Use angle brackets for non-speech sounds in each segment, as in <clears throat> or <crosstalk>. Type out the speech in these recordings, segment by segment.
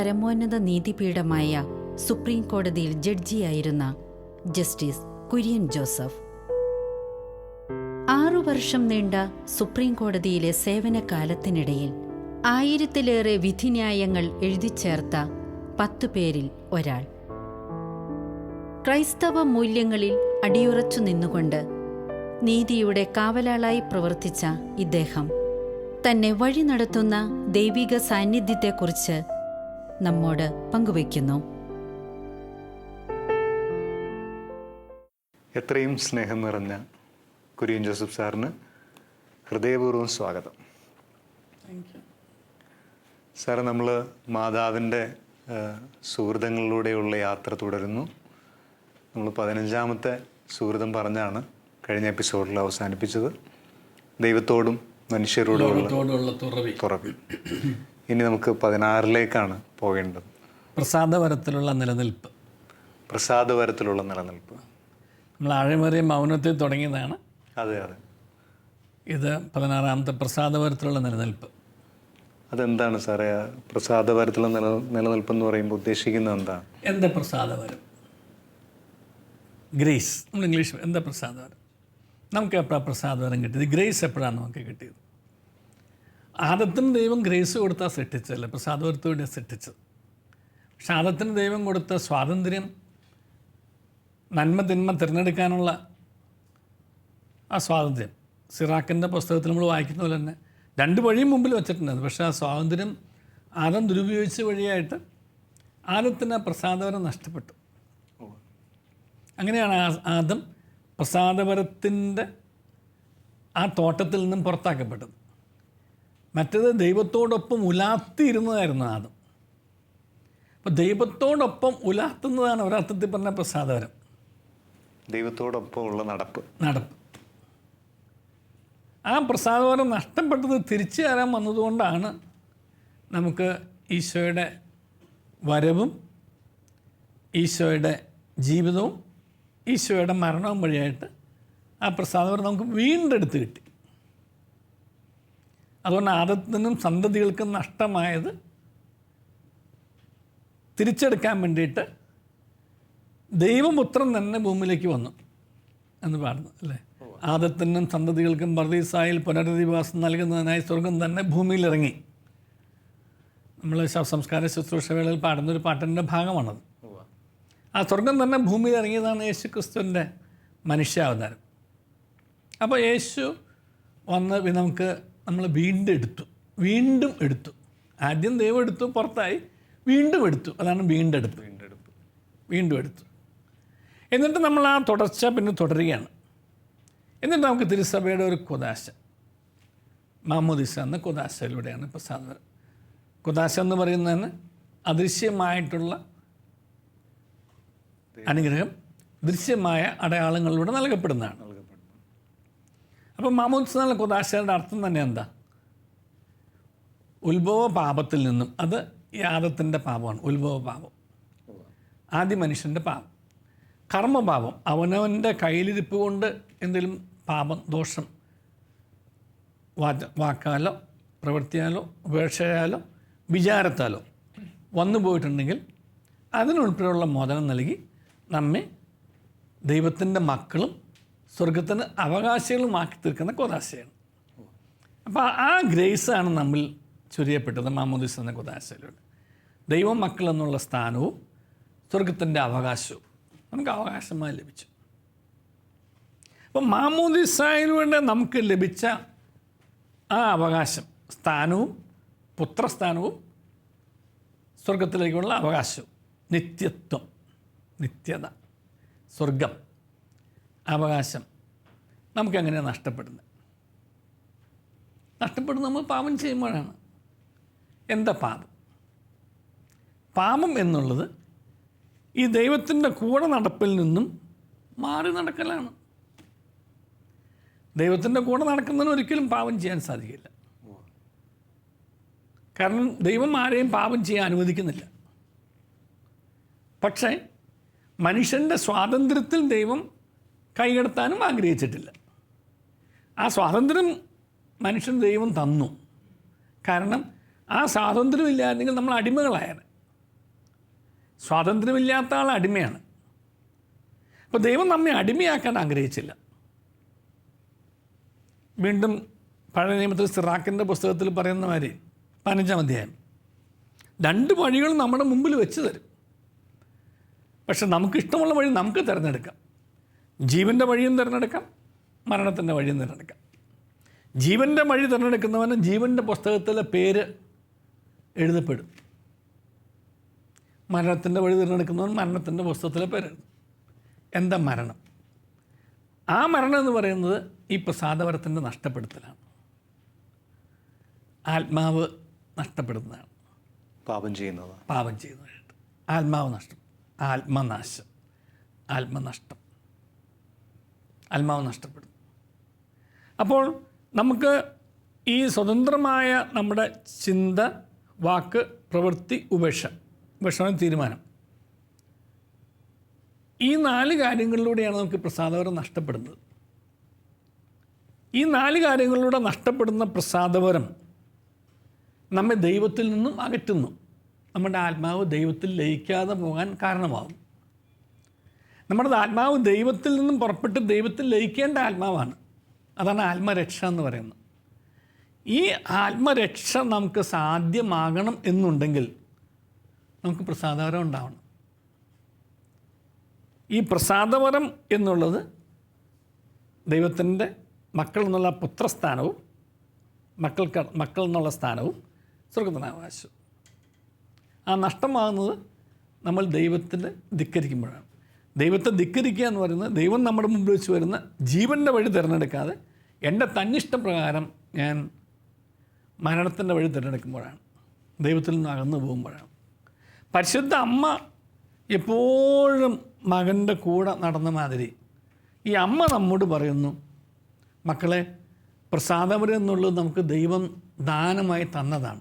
പരമോന്നത നീതിപീഠമായ സുപ്രീം കോടതിയിൽ ജഡ്ജിയായിരുന്ന justice Kurian Joseph. ആറു വർഷം നീണ്ട സുപ്രീം കോടതിയിലെ സേവനകാലത്തിനിടയിൽ ആയിരത്തിലേറെ വിധിന്യായങ്ങൾ എഴുതിച്ചേർത്ത പത്തു പേരിൽ ഒരാൾ. ക്രൈസ്തവ മൂല്യങ്ങളിൽ അടിയുറച്ചു നിന്നുകൊണ്ട് നീതിയുടെ കാവലാളായി പ്രവർത്തിച്ച ഇദ്ദേഹം തന്നെ വഴി നടത്തുന്ന ദൈവിക സാന്നിധ്യത്തെക്കുറിച്ച് നമ്മോട് പങ്കുവയ്ക്കുന്നു. എത്രയും സ്നേഹം നിറഞ്ഞ കുര്യൻ ജോസഫ് സാറിന് ഹൃദയപൂർവം സ്വാഗതം. സാറ് നമ്മൾ മാതാവിന്റെ സുഹൃതങ്ങളിലൂടെയുള്ള യാത്ര തുടരുന്നു. നമ്മൾ പതിനഞ്ചാമത്തെ സുഹൃതം പറഞ്ഞാണ് കഴിഞ്ഞ എപ്പിസോഡിൽ അവസാനിപ്പിച്ചത്. ദൈവത്തോടും മനുഷ്യരോടും തുറവിൽ തുറവി. തുറവി. ഇനി നമുക്ക് പതിനാറിലേക്കാണ് പോകേണ്ടത്. പ്രസാദപരത്തിലുള്ള നിലനിൽപ്പ്. പ്രസാദപരത്തിലുള്ള നിലനിൽപ്പ്. നമ്മൾ ആഴമേറിയ മൗനത്തിൽ തുടങ്ങിയതാണ്. അതെ അതെ. ഇത് പതിനാറാമത്തെ പ്രസാദപരത്തിലുള്ള നിലനിൽപ്പ്. അതെന്താണ് സാറേ? പ്രസാദപരത്തിലുള്ള നില നിലനിൽപ്പ് എന്ന് പറയുമ്പോൾ ഉദ്ദേശിക്കുന്നത് എന്താണ് എന്താ പ്രസാദപരം ഗ്രേസ്. നമ്മൾ ഇംഗ്ലീഷ് എന്താ പ്രസാദപരം നമുക്ക് എപ്പോഴാണ് പ്രസാദപരം കിട്ടിയത്? ഗ്രേസ് എപ്പോഴാണ് നമുക്ക് കിട്ടിയത്? ആദത്തിന് ദൈവം ഗ്രേസ് കൊടുത്താൽ സൃഷ്ടിച്ചതല്ല? പ്രസാദവർത്ത് വേണ്ടി സൃഷ്ടിച്ചത്. പക്ഷെ ആദത്തിന് ദൈവം കൊടുത്ത സ്വാതന്ത്ര്യം നന്മ തിന്മ തിരഞ്ഞെടുക്കാനുള്ള ആ സ്വാതന്ത്ര്യം. സിറാക്കിന്റെ പുസ്തകത്തിൽ നമ്മൾ വായിക്കുന്ന പോലെ തന്നെ രണ്ട് വഴിയും മുമ്പിൽ വെച്ചിട്ടുണ്ട് പക്ഷേ ആ സ്വാതന്ത്ര്യം ആദം ദുരുപയോഗിച്ച വഴിയായിട്ട് ആദത്തിന് ആ പ്രസാദപരം നഷ്ടപ്പെട്ടു. അങ്ങനെയാണ് ആ- ആദം പ്രസാദപരത്തിന്റെ ആ തോട്ടത്തിൽ നിന്നും പുറത്താക്കപ്പെട്ടത്. മറ്റത് ദൈവത്തോടൊപ്പം ഉലാത്തിയിരുന്നതായിരുന്നു ആദം. അപ്പോൾ ദൈവത്തോടൊപ്പം ഉലാത്തുന്നതാണ് ഒരർത്ഥത്തിൽ പറഞ്ഞ പ്രസാദകരം. ദൈവത്തോടൊപ്പം ഉള്ള നടപ്പ്. നടപ്പ്. ആ പ്രസാദപരം നഷ്ടപ്പെട്ടത് തിരിച്ചു തരാൻ വന്നതുകൊണ്ടാണ് നമുക്ക് ഈശോയുടെ വരവും ഈശോയുടെ ജീവിതവും ഈശോയുടെ മരണവും വഴിയായിട്ട് ആ പ്രസാദപരം നമുക്ക് വീണ്ടെടുത്ത് കിട്ടി. അതുകൊണ്ട് ആദത്തിനും സന്തതികൾക്കും നഷ്ടമായത് തിരിച്ചെടുക്കാൻ വേണ്ടിയിട്ട് ദൈവപുത്രൻ തന്നെ ഭൂമിയിലേക്ക് വന്നു എന്ന് പാടുന്നു അല്ലേ? ആദത്തിനും സന്തതികൾക്കും പർദീസായിൽ പുനരധിവാസം നൽകുന്നതിനായി സ്വർഗം തന്നെ ഭൂമിയിലിറങ്ങി. നമ്മൾ ശവസംസ്കാര ശുശ്രൂഷ വേളയിൽ പാടുന്നൊരു പാട്ടിന്റെ ഭാഗമാണത്. ആ സ്വർഗം തന്നെ ഭൂമിയിൽ ഇറങ്ങിയതാണ് യേശു ക്രിസ്തുവിന്റെ മനുഷ്യാവതാരം. അപ്പോൾ യേശു വന്ന് നമുക്ക് നമ്മൾ വീണ്ടും എടുത്തു. വീണ്ടും എടുത്തു. ആദ്യം ദൈവം എടുത്തു പുറത്തായി. വീണ്ടും എടുത്തു. അതാണ് വീണ്ടെടുപ്പ് വീണ്ടെടുപ്പ് വീണ്ടും എടുത്തു. എന്നിട്ട് നമ്മൾ ആ തുടർച്ച പിന്നെ തുടരുകയാണ്. എന്നിട്ട് നമുക്ക് തിരുസഭയുടെ ഒരു കുദാശ. മാമോദിസ എന്ന കുദാശയിലൂടെയാണ് സാധനം. കുദാശ എന്ന് പറയുന്നതിന് അദൃശ്യമായിട്ടുള്ള അനുഗ്രഹം ദൃശ്യമായ അടയാളങ്ങളിലൂടെ നൽകപ്പെടുന്നതാണ്. അപ്പം മാമോദിസ എന്നുള്ള കുദാശയുടെ അർത്ഥം തന്നെ എന്താ? ഉത്ഭവ പാപത്തിൽ നിന്നും അത് യാദത്തിന്റെ പാപമാണ്. ഉത്ഭവ പാപം ആദ്യ മനുഷ്യന്റെ പാപം. കർമ്മപാപം. അവനവന്റെ കയ്യിലിരിപ്പ് കൊണ്ട് എന്തെങ്കിലും പാപം ദോഷം വാച വാക്കാലോ പ്രവൃത്തിയാലോ ഉപേക്ഷയാലോ വിചാരത്താലോ വന്നു പോയിട്ടുണ്ടെങ്കിൽ അതിനുൾപ്പെടെയുള്ള മോചനം നൽകി നമ്മെ ദൈവത്തിന്റെ മക്കളും സ്വർഗത്തിന് അവകാശികളുമാക്കി തീർക്കുന്ന കൊതാശയാണ് അപ്പോൾ ആ ഗ്രേസാണ് നമ്മൾ ചൊരിയപ്പെട്ടത്. മാമോദിസ് എന്ന കൊതാശയിലൂടെ ദൈവം മക്കൾ എന്നുള്ള സ്ഥാനവും സ്വർഗത്തിന്റെ അവകാശവും നമുക്ക് അവകാശമായി ലഭിച്ചു. അപ്പം മാമോദിസായിലൂടെ നമുക്ക് ലഭിച്ച ആ അവകാശം സ്ഥാനവും പുത്രസ്ഥാനവും സ്വർഗത്തിലേക്കുള്ള അവകാശവും നിത്യത്വം നിത്യത സ്വർഗം അവകാശം നമുക്കെങ്ങനെയാണ് നഷ്ടപ്പെടുന്നത്. നഷ്ടപ്പെടുന്നത് നമ്മൾ പാപം ചെയ്യുമ്പോഴാണ്. എന്താ പാപം? പാപം എന്നുള്ളത് ഈ ദൈവത്തിന്റെ കൂടെ നടപ്പിൽ നിന്നും മാറി നടക്കലാണ്. ദൈവത്തിന്റെ കൂടെ നടക്കുന്നതിന് ഒരിക്കലും പാപം ചെയ്യാൻ സാധിക്കില്ല. കാരണം ദൈവം ആരെയും പാപം ചെയ്യാൻ അനുവദിക്കുന്നില്ല. പക്ഷേ മനുഷ്യന്റെ സ്വാതന്ത്ര്യത്തിൽ ദൈവം കൈകടത്താനും ആഗ്രഹിച്ചിട്ടില്ല. ആ സ്വാതന്ത്ര്യം മനുഷ്യൻ ദൈവം തന്നു. കാരണം ആ സ്വാതന്ത്ര്യം ഇല്ലായിരുന്നെങ്കിൽ നമ്മൾ അടിമകളായാണ് സ്വാതന്ത്ര്യമില്ലാത്ത ആൾ അടിമയാണ്. അപ്പോൾ ദൈവം നമ്മെ അടിമയാക്കാൻ ആഗ്രഹിച്ചില്ല. വീണ്ടും പഴയ നിയമത്തിൽ സിറാക്കിന്റെ പുസ്തകത്തിൽ പറയുന്ന മാതിരി പതിനഞ്ചാം അധ്യായം. രണ്ട് വഴികൾ നമ്മുടെ മുമ്പിൽ വെച്ച് തരും. പക്ഷെ നമുക്കിഷ്ടമുള്ള വഴി നമുക്ക് തിരഞ്ഞെടുക്കാം. ജീവന്റെ വഴിയും തിരഞ്ഞെടുക്കാം. മരണത്തിന്റെ വഴി തിരഞ്ഞെടുക്കാം. ജീവന്റെ വഴി തിരഞ്ഞെടുക്കുന്നവന് ജീവന്റെ പുസ്തകത്തിലെ പേര് എഴുതപ്പെടും. മരണത്തിന്റെ വഴി തിരഞ്ഞെടുക്കുന്നവൻ മരണത്തിന്റെ പുസ്തകത്തിലെ പേര് എന്താ മരണം? ആ മരണം എന്ന് പറയുന്നത് ഈ പ്രസാദവരത്തിന്റെ നഷ്ടപ്പെടുത്തലാണ്. ആത്മാവ് നഷ്ടപ്പെടുന്നതാണ്. പാപം ചെയ്യുന്നതാണ്. പാപം ചെയ്യുന്നതായിട്ട്. ആത്മാവ് നഷ്ടം ആത്മനാശം. ആത്മനഷ്ടം. ആത്മാവ് നഷ്ടപ്പെടും അപ്പോൾ നമുക്ക് ഈ സ്വതന്ത്രമായ നമ്മുടെ ചിന്ത വാക്ക് പ്രവൃത്തി ഉപേക്ഷ ഉപേക്ഷണം തീരുമാനം. ഈ നാല് കാര്യങ്ങളിലൂടെയാണ് നമുക്ക് പ്രസാദപരം നഷ്ടപ്പെടുന്നത്. ഈ നാല് കാര്യങ്ങളിലൂടെ നഷ്ടപ്പെടുന്ന പ്രസാദപരം നമ്മെ ദൈവത്തിൽ നിന്നും അകറ്റുന്നു. നമ്മുടെ ആത്മാവ് ദൈവത്തിൽ ലയിക്കാതെ പോകാൻ കാരണമാകും നമ്മുടെ ആത്മാവ് ദൈവത്തിൽ നിന്നും പുറപ്പെട്ട് ദൈവത്തിൽ ലയിക്കേണ്ട ആത്മാവാണ്. അതാണ് ആത്മരക്ഷ എന്ന് പറയുന്നത്. ഈ ആത്മരക്ഷ നമുക്ക് സാധ്യമാകണം എന്നുണ്ടെങ്കിൽ നമുക്ക് പ്രസാദപരം ഉണ്ടാവണം. ഈ പ്രസാദപരം എന്നുള്ളത് ദൈവത്തിന്റെ മക്കൾ എന്നുള്ള പുത്രസ്ഥാനവും മക്കൾക്ക് മക്കൾ എന്നുള്ള സ്ഥാനവും സ്വർഗത്തിനാവകാശവും ആ നഷ്ടമാകുന്നത് നമ്മൾ ദൈവത്തിന്റെ ധിക്കരിക്കുമ്പോഴാണ്. ദൈവത്തെ ധിക്കരിക്കുക എന്ന് പറയുന്നത് ദൈവം നമ്മുടെ മുമ്പിൽ വെച്ച് വരുന്ന ജീവന്റെ വഴി തിരഞ്ഞെടുക്കാതെ എന്റെ തന്നിഷ്ടപ്രകാരം ഞാൻ മരണത്തിന്റെ വഴി തിരഞ്ഞെടുക്കുമ്പോഴാണ്. ദൈവത്തിൽ നിന്ന് അകന്നു പോകുമ്പോഴാണ്. പരിശുദ്ധ അമ്മ എപ്പോഴും മകന്റെ കൂടെ നടന്ന മാതിരി ഈ അമ്മ നമ്മോട് പറയുന്നു മക്കളെ പ്രസാദപുരം എന്നുള്ളത് നമുക്ക് ദൈവം ദാനമായി തന്നതാണ്.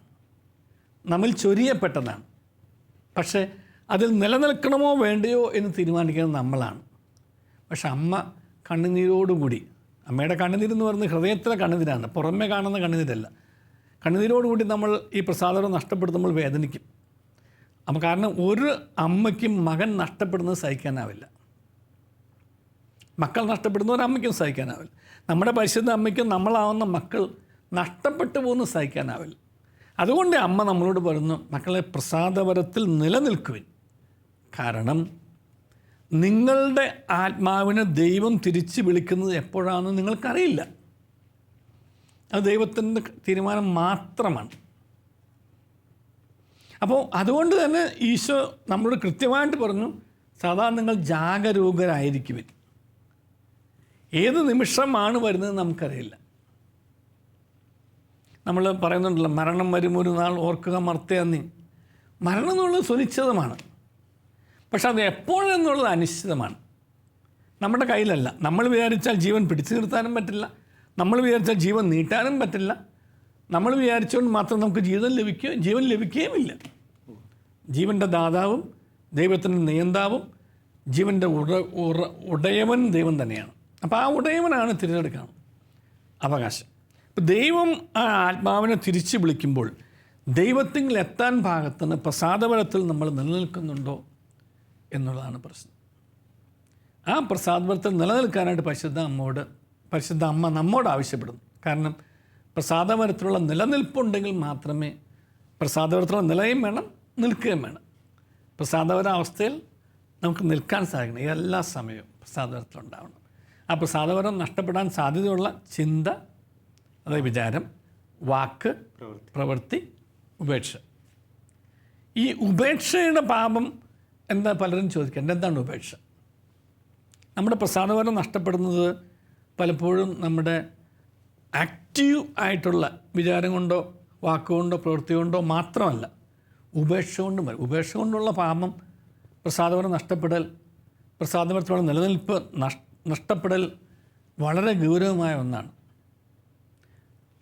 നമ്മൾ ചൊരിയപ്പെട്ടതാണ്. പക്ഷേ അതിൽ നിലനിൽക്കണമോ വേണ്ടയോ എന്ന് തീരുമാനിക്കുന്നത് നമ്മളാണ്. പക്ഷെ അമ്മ കണ്ണുനീരോടുകൂടി അമ്മയുടെ കണ്ണുനീരെന്ന് പറയുന്നത് ഹൃദയത്തിലെ കണ്ണുനീരാണ് പുറമെ കാണുന്ന കണ്ണുനീരല്ല. കണ്ണുനീരോടുകൂടി നമ്മൾ ഈ പ്രസാദം നഷ്ടപ്പെടുത്തുമ്പോൾ വേദനിക്കും. അപ്പം കാരണം ഒരു അമ്മയ്ക്കും മകൻ നഷ്ടപ്പെടുന്നത് സഹിക്കാനാവില്ല. മക്കൾ നഷ്ടപ്പെടുന്ന ഒരു അമ്മയ്ക്കും സഹിക്കാനാവില്ല. നമ്മുടെ പരിശുദ്ധ അമ്മയ്ക്കും നമ്മളാവുന്ന മക്കൾ നഷ്ടപ്പെട്ടു പോകുന്നത് സഹിക്കാനാവില്ല. അതുകൊണ്ട് അമ്മ നമ്മളോട് പറയുന്നു മക്കളെ പ്രസാദപരത്തിൽ നിലനിൽക്കുവിൻ. കാരണം നിങ്ങളുടെ ആത്മാവിനെ ദൈവം തിരിച്ച് വിളിക്കുന്നത് എപ്പോഴാണെന്ന് നിങ്ങൾക്കറിയില്ല. അത് ദൈവത്തിന്റെ തീരുമാനം മാത്രമാണ്. അപ്പോൾ അതുകൊണ്ട് തന്നെ ഈശോ നമ്മളോട് കൃത്യമായിട്ട് പറഞ്ഞു സാധാരണ നിങ്ങൾ ജാഗരൂകരായിരിക്കുവിൻ. ഏത് നിമിഷമാണ് വരുന്നത് നമുക്കറിയില്ല. നമ്മൾ പറയുന്നുണ്ടല്ലോ മരണം വരും ഒരു നാൾ ഓർക്കുക മർത്തയന്നി മരണം എന്നുള്ളത് സുനിശ്ചിതമാണ് പക്ഷെ അത് എപ്പോഴെന്നുള്ളത് അനിശ്ചിതമാണ്. നമ്മുടെ കയ്യിലല്ല. നമ്മൾ വിചാരിച്ചാൽ ജീവൻ പിടിച്ചു നിർത്താനും പറ്റില്ല. നമ്മൾ വിചാരിച്ചാൽ ജീവൻ നീട്ടാനും പറ്റില്ല. നമ്മൾ വിചാരിച്ചുകൊണ്ട് മാത്രം നമുക്ക് ജീവിതം ലഭിക്കുക ജീവൻ ലഭിക്കുകയുമില്ല ജീവന്റെ ദാതാവും ദൈവത്തിന്റെ നിയന്താവും ജീവന്റെ ഉട ഉറ ഉടയവൻ ദൈവം തന്നെയാണ്. അപ്പോൾ ആ ഉടയവനാണ് തിരഞ്ഞെടുക്കണം. അവകാശം. അപ്പോൾ ദൈവം ആ ആത്മാവിനെ തിരിച്ചു വിളിക്കുമ്പോൾ ദൈവത്തിൽ എത്താൻ ഭാഗത്തിന് പ്രസാദബലത്തിൽ നമ്മൾ നിലനിൽക്കുന്നുണ്ടോ? എന്നുള്ളതാണ് പ്രശ്നം. ആ പ്രസാദബലത്തിൽ നിലനിൽക്കാനായിട്ട് പരിശുദ്ധ അമ്മോട് പരിശുദ്ധ അമ്മ നമ്മോട് ആവശ്യപ്പെടുന്നു. കാരണം പ്രസാദപരത്തിലുള്ള നിലനിൽപ്പുണ്ടെങ്കിൽ മാത്രമേ പ്രസാദപരത്തിലുള്ള നിലയും വേണം നിൽക്കുകയും വേണം. പ്രസാദപര അവസ്ഥയിൽ നമുക്ക് നിൽക്കാൻ സാധിക്കണം. എല്ലാ സമയവും പ്രസാദപരത്തിലുണ്ടാവണം ആ പ്രസാദപരം നഷ്ടപ്പെടാൻ സാധ്യതയുള്ള ചിന്ത അതായത് വിചാരം വാക്ക് പ്രവൃത്തി ഉപേക്ഷ. ഈ ഉപേക്ഷയുടെ പാപം എന്താ പലരും ചോദിക്കേണ്ടത് എന്താണ് ഉപേക്ഷ? നമ്മുടെ പ്രസാദപരം നഷ്ടപ്പെടുന്നത് പലപ്പോഴും നമ്മുടെ ആക്റ്റീവ് ആയിട്ടുള്ള വിചാരം കൊണ്ടോ വാക്കുകൊണ്ടോ പ്രവൃത്തി കൊണ്ടോ മാത്രമല്ല ഉപേക്ഷ കൊണ്ടും വരും. ഉപേക്ഷ കൊണ്ടുള്ള പാപം പ്രസാദപരം നഷ്ടപ്പെടൽ പ്രസാദപരത്തോടെ നിലനിൽപ്പ് നഷ് നഷ്ടപ്പെടൽ വളരെ ഗൗരവമായ ഒന്നാണ്.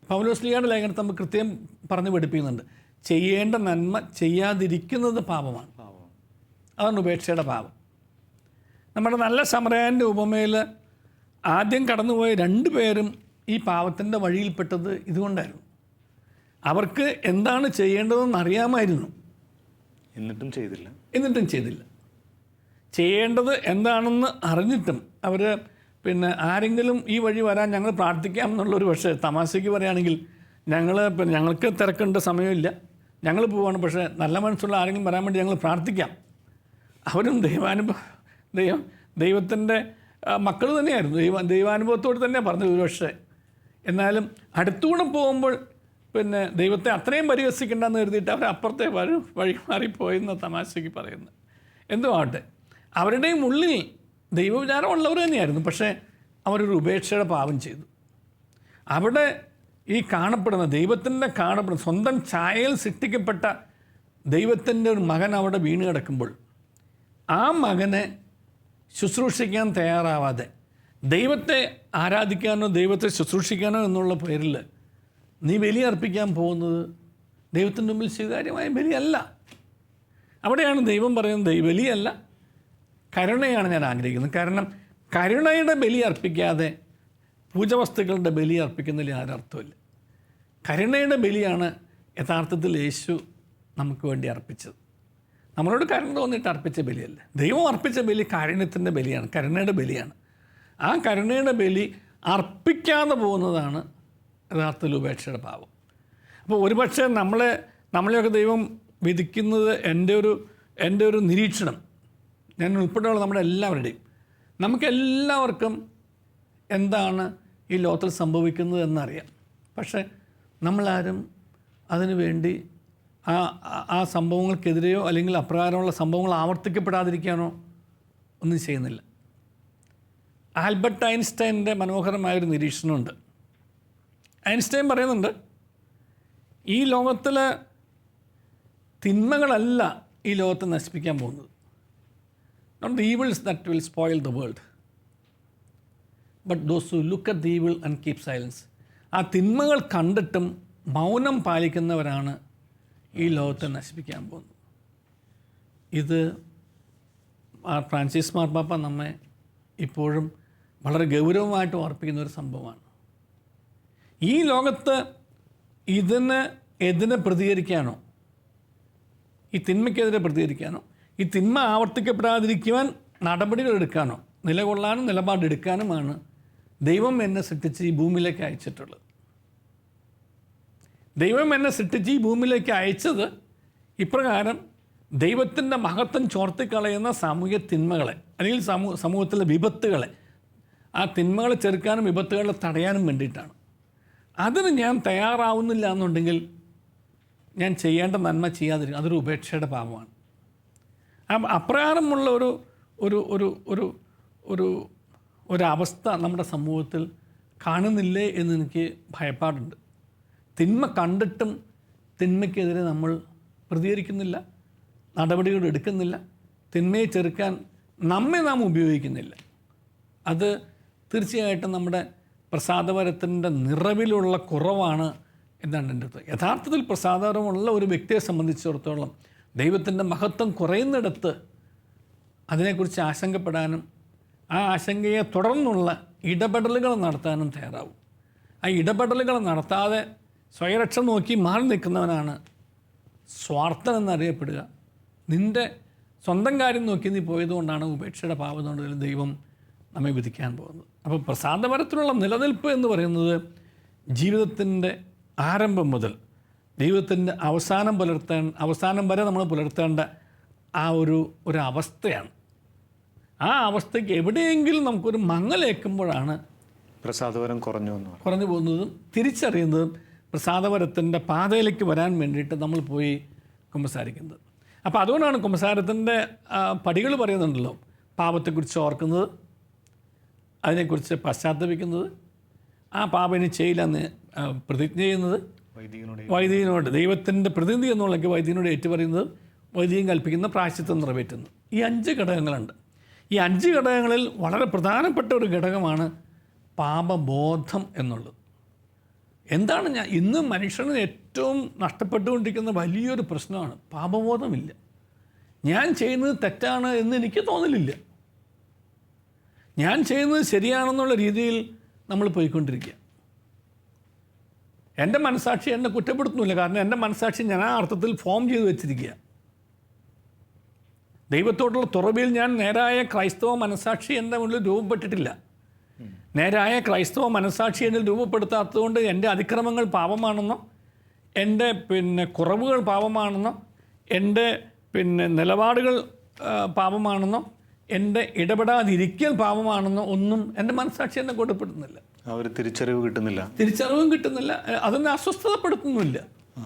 പൗലോസ്ലിയുടെ ലേഖനത്തെ നമ്മൾ കൃത്യം പറഞ്ഞു പഠിപ്പിക്കുന്നുണ്ട് ചെയ്യേണ്ട നന്മ ചെയ്യാതിരിക്കുന്നത് പാപമാണ്. അതാണ് ഉപേക്ഷയുടെ ഭാവം. നമ്മുടെ നല്ല സമരയന്റെ ഉപമയിൽ ആദ്യം കടന്നുപോയ രണ്ടു പേരും ഈ പാവത്തിന്റെ വഴിയിൽപ്പെട്ടത് ഇതുകൊണ്ടായിരുന്നു. അവർക്ക് എന്താണ് ചെയ്യേണ്ടതെന്ന് അറിയാമായിരുന്നു. എന്നിട്ടും ചെയ്തില്ല. എന്നിട്ടും ചെയ്തില്ല. ചെയ്യേണ്ടത് എന്താണെന്ന് അറിഞ്ഞിട്ടും അവർ പിന്നെ ആരെങ്കിലും ഈ വഴി വരാൻ ഞങ്ങൾ പ്രാർത്ഥിക്കാം എന്നുള്ളൊരു പക്ഷേ തമാശയ്ക്ക് പറയുകയാണെങ്കിൽ ഞങ്ങൾ ഞങ്ങൾക്ക് തിരക്കേണ്ട സമയമില്ല. ഞങ്ങൾ പോവാണ്. പക്ഷേ നല്ല മനസ്സുള്ള ആരെങ്കിലും വരാൻ വേണ്ടി ഞങ്ങൾ പ്രാർത്ഥിക്കാം. അവരും ദൈവാനുഭവം ദൈവം ദൈവത്തിന്റെ മക്കൾ തന്നെയായിരുന്നു. ദൈവ ദൈവാനുഭവത്തോട് തന്നെ പറഞ്ഞത് ഒരുപക്ഷെ. എന്നാലും അടുത്തുകൂടെ പോകുമ്പോൾ പിന്നെ ദൈവത്തെ അത്രയും പരിഹസിക്കേണ്ടെന്ന് കരുതിയിട്ട് അവർ അപ്പുറത്തെ വഴി വഴി മാറിപ്പോയെന്ന് തമാശയ്ക്ക് പറയുന്നു. എന്തോ ആവട്ടെ. അവരുടെയും ഉള്ളിൽ ദൈവവിചാരമുള്ളവർ തന്നെയായിരുന്നു. പക്ഷേ അവരൊരു ഉപേക്ഷയുടെ പാപം ചെയ്തു. അവിടെ ഈ കാണപ്പെടുന്ന ദൈവത്തിന്റെ കാണപ്പെടുന്ന സ്വന്തം ഛായയിൽ സൃഷ്ടിക്കപ്പെട്ട ദൈവത്തിന്റെ ഒരു മകൻ അവിടെ വീണ് കിടക്കുമ്പോൾ ആ മകനെ ശുശ്രൂഷിക്കാൻ തയ്യാറാവാതെ ദൈവത്തെ ആരാധിക്കാനോ ദൈവത്തെ ശുശ്രൂഷിക്കാനോ എന്നുള്ള പേരിൽ നീ ബലി അർപ്പിക്കാൻ പോകുന്നത് ദൈവത്തിന്റെ മുമ്പിൽ സ്വീകാര്യമായ ബലിയല്ല. അവിടെയാണ് ദൈവം പറയുന്നത് "ദൈവ ബലിയല്ല. കരുണയാണ് ഞാൻ ആഗ്രഹിക്കുന്നത്. കാരണം കരുണയുടെ ബലി അർപ്പിക്കാതെ പൂജവസ്തുക്കളുടെ ബലി അർപ്പിക്കുന്നതിൽ ആരർത്ഥമില്ല കരുണയുടെ ബലിയാണ് യഥാർത്ഥത്തിൽ യേശു നമുക്ക് വേണ്ടി അർപ്പിച്ചത്. നമ്മളോട് കരുണ തോന്നിയിട്ട് അർപ്പിച്ച ബലിയല്ല. ദൈവം അർപ്പിച്ച ബലി കാരുണ്യത്തിന്റെ ബലിയാണ് കരുണയുടെ ബലിയാണ്. ആ കരുണയുടെ ബലി അർപ്പിക്കാതെ പോകുന്നതാണ് യഥാർത്ഥത്തിൽ ഉപേക്ഷയുടെ പാവം അപ്പോൾ ഒരുപക്ഷെ നമ്മളെ നമ്മളെയൊക്കെ ദൈവം വിധിക്കുന്നത് എന്റെ ഒരു എന്റെ ഒരു നിരീക്ഷണം. ഞാൻ ഉൾപ്പെടെയുള്ള നമ്മുടെ എല്ലാവരുടെയും. നമുക്കെല്ലാവർക്കും എന്താണ് ഈ ലോകത്തിൽ സംഭവിക്കുന്നത് എന്നറിയാം. പക്ഷേ നമ്മളാരും അതിനു വേണ്ടി ആ ആ- സംഭവങ്ങൾക്കെതിരെയോ അല്ലെങ്കിൽ അപ്രകാരമുള്ള സംഭവങ്ങൾ ആവർത്തിക്കപ്പെടാതിരിക്കാനോ ഒന്നും ചെയ്യുന്നില്ല. ആൽബർട്ട് ഐൻസ്റ്റൈന്റെ മനോഹരമായൊരു നിരീക്ഷണമുണ്ട്. ഐൻസ്റ്റൈൻ പറയുന്നുണ്ട് ഈ ലോകത്തിലെ തിന്മകളല്ല ഈ ലോകത്ത് നശിപ്പിക്കാൻ പോകുന്നത്. Not evils that will spoil the world but those who look at the evil and keep silence ആ തിന്മകൾ കണ്ടിട്ടും മൗനം പാലിക്കുന്നവരാണ് ഈ ലോകത്തെ നശിപ്പിക്കാൻ പോകുന്നു. ഇത് ഫ്രാൻസിസ് മാർപ്പാപ്പ നമ്മെ ഇപ്പോഴും വളരെ ഗൗരവമായിട്ട് ഓർപ്പിക്കുന്ന ഒരു സംഭവമാണ്. ഈ ലോകത്ത് ഇതിന് എതിനെ പ്രതികരിക്കാനോ ഈ തിന്മയ്ക്കെതിരെ പ്രതികരിക്കാനോ ഈ തിന്മ ആവർത്തിക്കപ്പെടാതിരിക്കുവാൻ നടപടികൾ എടുക്കാനോ നിലകൊള്ളാനും നിലപാടെടുക്കാനുമാണ് ദൈവം എന്നെ സൃഷ്ടിച്ച് ഈ ഭൂമിയിലേക്ക് അയച്ചിട്ടുള്ളത്. ദൈവം എന്നെ സൃഷ്ടിച്ച് ഈ ഭൂമിയിലേക്ക് അയച്ചത് ഇപ്രകാരം ദൈവത്തിന്റെ മഹത്വം ചോർത്തിക്കളയുന്ന സാമൂഹ്യ തിന്മകളെ അല്ലെങ്കിൽ സമൂഹ സമൂഹത്തിലെ വിപത്തുകളെ ആ തിന്മകളെ ചെറുക്കാനും വിപത്തുകളെ തടയാനും വേണ്ടിയിട്ടാണ്. അതിന് ഞാൻ തയ്യാറാവുന്നില്ല എന്നുണ്ടെങ്കിൽ ഞാൻ ചെയ്യേണ്ട നന്മ ചെയ്യാതിരിക്കും. അതൊരു ഉപേക്ഷയുടെ പാപമാണ്. അപ്രകാരമുള്ള ഒരു ഒരു ഒരു ഒരു ഒരു ഒരവസ്ഥ നമ്മുടെ സമൂഹത്തിൽ കാണുന്നില്ലേ എന്ന് എനിക്ക് ഭയപ്പാടുണ്ട്. തിന്മ കണ്ടിട്ടും തിന്മയ്ക്കെതിരെ നമ്മൾ പ്രതികരിക്കുന്നില്ല നടപടികൾ എടുക്കുന്നില്ല തിന്മയെ ചെറുക്കാൻ നമ്മെ നാം ഉപയോഗിക്കുന്നില്ല. അത് തീർച്ചയായിട്ടും നമ്മുടെ പ്രസാദപരത്തിന്റെ നിറവിലുള്ള കുറവാണ് എന്നാണ് എന്റെ അടുത്ത് യഥാർത്ഥത്തിൽ പ്രസാദപരമുള്ള ഒരു വ്യക്തിയെ സംബന്ധിച്ചിടത്തോളം ദൈവത്തിന്റെ മഹത്വം കുറയുന്നിടത്ത് അതിനെക്കുറിച്ച് ആശങ്കപ്പെടാനും ആ ആശങ്കയെ തുടർന്നുള്ള ഇടപെടലുകൾ നടത്താനും തയ്യാറാവും. ആ ഇടപെടലുകൾ നടത്താതെ സ്വയരക്ഷ നോക്കി മാറി നിൽക്കുന്നവനാണ് സ്വാർത്ഥൻ എന്നറിയപ്പെടുക. നിന്റെ സ്വന്തം കാര്യം നോക്കി നീ പോയതുകൊണ്ടാണ് ഉപേക്ഷയുടെ പാപതുകൊണ്ട് ദൈവം നമ്മെ വിധിക്കാൻ പോകുന്നത്. അപ്പോൾ പ്രസാദപരത്തിലുള്ള നിലനിൽപ്പ് എന്ന് പറയുന്നത് ജീവിതത്തിന്റെ ആരംഭം മുതൽ ദൈവത്തിന്റെ അവസാനം പുലർത്തേ അവസാനം വരെ നമ്മൾ പുലർത്തേണ്ട ആ ഒരു ഒരു അവസ്ഥയാണ്. ആ അവസ്ഥയ്ക്ക് എവിടെയെങ്കിലും നമുക്കൊരു മങ്ങലേക്കുമ്പോഴാണ് പ്രസാദപരം കുറഞ്ഞു കുറഞ്ഞു പോകുന്നതും തിരിച്ചറിയുന്നതും പ്രസാദപരത്തിന്റെ പാതയിലേക്ക് വരാൻ വേണ്ടിയിട്ട് നമ്മൾ പോയി കുമ്പസാരിക്കുന്നത്. അപ്പോൾ അതുകൊണ്ടാണ് കുമ്പസാരത്തിന്റെ പടികൾ പറയുന്നുണ്ടല്ലോ പാപത്തെക്കുറിച്ച് ഓർക്കുന്നത് അതിനെക്കുറിച്ച് പശ്ചാത്തപിക്കുന്നത് ആ പാപം ഇനി ചെയ്യില്ല എന്ന് ആ, പ്രതിജ്ഞ ചെയ്യുന്നത് വൈദികനോട് ദൈവത്തിന്റെ പ്രതിനിധി എന്നുള്ളൊക്കെ വൈദികനോട് ഏറ്റുപറയുന്നത് വൈദികം കൽപ്പിക്കുന്ന പ്രായശ്ചിത്തം നിറവേറ്റുന്നു. ഈ അഞ്ച് ഘടകങ്ങളുണ്ട്. ഈ അഞ്ച് ഘടകങ്ങളിൽ വളരെ പ്രധാനപ്പെട്ട ഒരു ഘടകമാണ് പാപബോധം എന്നുള്ളത്. എന്താണ് ഞാൻ ഇന്ന് മനുഷ്യന് ഏറ്റവും നഷ്ടപ്പെട്ടുകൊണ്ടിരിക്കുന്ന വലിയൊരു പ്രശ്നമാണ്. പാപബോധമില്ല. ഞാൻ ചെയ്യുന്നത് തെറ്റാണ് എന്ന് എനിക്ക് തോന്നലില്ല. ഞാൻ ചെയ്യുന്നത് ശരിയാണെന്നുള്ള രീതിയിൽ നമ്മൾ പോയിക്കൊണ്ടിരിക്കുക. എന്റെ മനസാക്ഷി എന്നെ കുറ്റപ്പെടുത്തുന്നില്ല. കാരണം എന്റെ മനസാക്ഷി ഞാൻ ആ അർത്ഥത്തിൽ ഫോം ചെയ്ത് വെച്ചിരിക്കുക. ദൈവത്തോടുള്ള തുറവിൽ ഞാൻ നേരായ ക്രൈസ്തവ മനസാക്ഷി എന്റെ മുന്നിൽ രൂപപ്പെട്ടിട്ടില്ല. നേരായ ക്രൈസ്തവ മനസാക്ഷി എന്നിൽ രൂപപ്പെടുത്താത്തതുകൊണ്ട് എന്റെ അതിക്രമങ്ങൾ പാപമാണെന്നോ എന്റെ പിന്നെ കുറവുകൾ പാപമാണെന്നോ എന്റെ പിന്നെ നിലപാടുകൾ പാപമാണെന്നോ എന്റെ ഇടപെടാതിരിക്കൽ പാപമാണെന്നോ ഒന്നും എന്റെ മനസാക്ഷി എന്നെ കൊടുപ്പെടുന്നില്ല അവർ തിരിച്ചറിവ് കിട്ടുന്നില്ല. തിരിച്ചറിവും കിട്ടുന്നില്ല. അതെന്നെ അസ്വസ്ഥതപ്പെടുത്തുന്നുമില്ല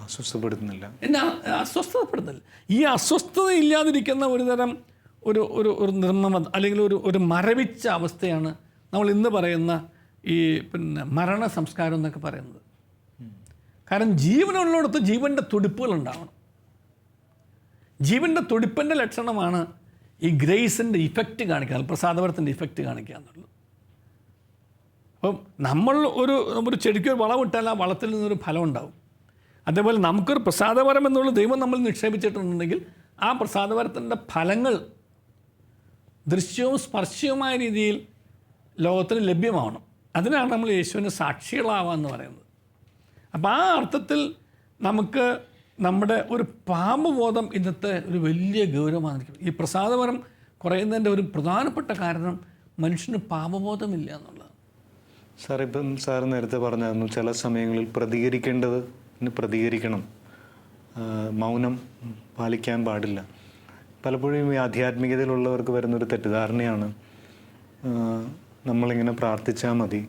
അസ്വസ്ഥപ്പെടുത്തുന്നില്ല. എന്നെ അസ്വസ്ഥതപ്പെടുന്നില്ല. ഈ അസ്വസ്ഥത ഇല്ലാതിരിക്കുന്ന ഒരു തരം ഒരു ഒരു ഒരു നിർമ്മമത അല്ലെങ്കിൽ ഒരു ഒരു മരവിച്ച അവസ്ഥയാണ് നമ്മൾ ഇന്ന് പറയുന്ന ഈ പിന്നെ മരണ സംസ്കാരം എന്നൊക്കെ പറയുന്നത്. കാരണം ജീവനുള്ളിടത്ത് ജീവന്റെ തുടിപ്പുകൾ ഉണ്ടാവണം ജീവന്റെ തുടിപ്പിന്റെ ലക്ഷണമാണ് ഈ ഗ്രേസിന്റെ ഇഫക്റ്റ് കാണിക്കുക പ്രസാദപരത്തിന്റെ ഇഫക്റ്റ് കാണിക്കുക എന്നുള്ളത്. അപ്പം നമ്മൾ ഒരു ഒരു ചെടിക്ക് ഒരു വളം ഇട്ടാൽ ആ വളത്തിൽ നിന്നൊരു ഫലം ഉണ്ടാവും. അതേപോലെ നമുക്കൊരു പ്രസാദപരം എന്നുള്ള ദൈവം നമ്മൾ നിക്ഷേപിച്ചിട്ടുണ്ടെങ്കിൽ ആ പ്രസാദപരത്തിന്റെ ഫലങ്ങൾ ദൃശ്യവും സ്പർശ്യവുമായ രീതിയിൽ ലോകത്തിന് ലഭ്യമാവണം അതിനാണ് നമ്മൾ യേശുവിന് സാക്ഷികളാവുക എന്ന് പറയുന്നത്. അപ്പോൾ ആ അർത്ഥത്തിൽ നമുക്ക് നമ്മുടെ ഒരു പാപബോധം ഇന്നത്തെ ഒരു വലിയ ഗൗരവമാണ് ഈ പ്രസാദപരം കുറയുന്നതിന്റെ ഒരു പ്രധാനപ്പെട്ട കാരണം മനുഷ്യന് പാപബോധമില്ല എന്നുള്ളതാണ്. സാർ ഇപ്പം സാർ നേരത്തെ പറഞ്ഞായിരുന്നു ചില സമയങ്ങളിൽ പ്രതികരിക്കേണ്ടത് പ്രതികരിക്കണം. മൗനം പാലിക്കാൻ പാടില്ല. പലപ്പോഴും ഈ ആധ്യാത്മികതയിലുള്ളവർക്ക് വരുന്നൊരു തെറ്റിദ്ധാരണയാണ് നമ്മളിങ്ങനെ പ്രാർത്ഥിച്ചാൽ മതി.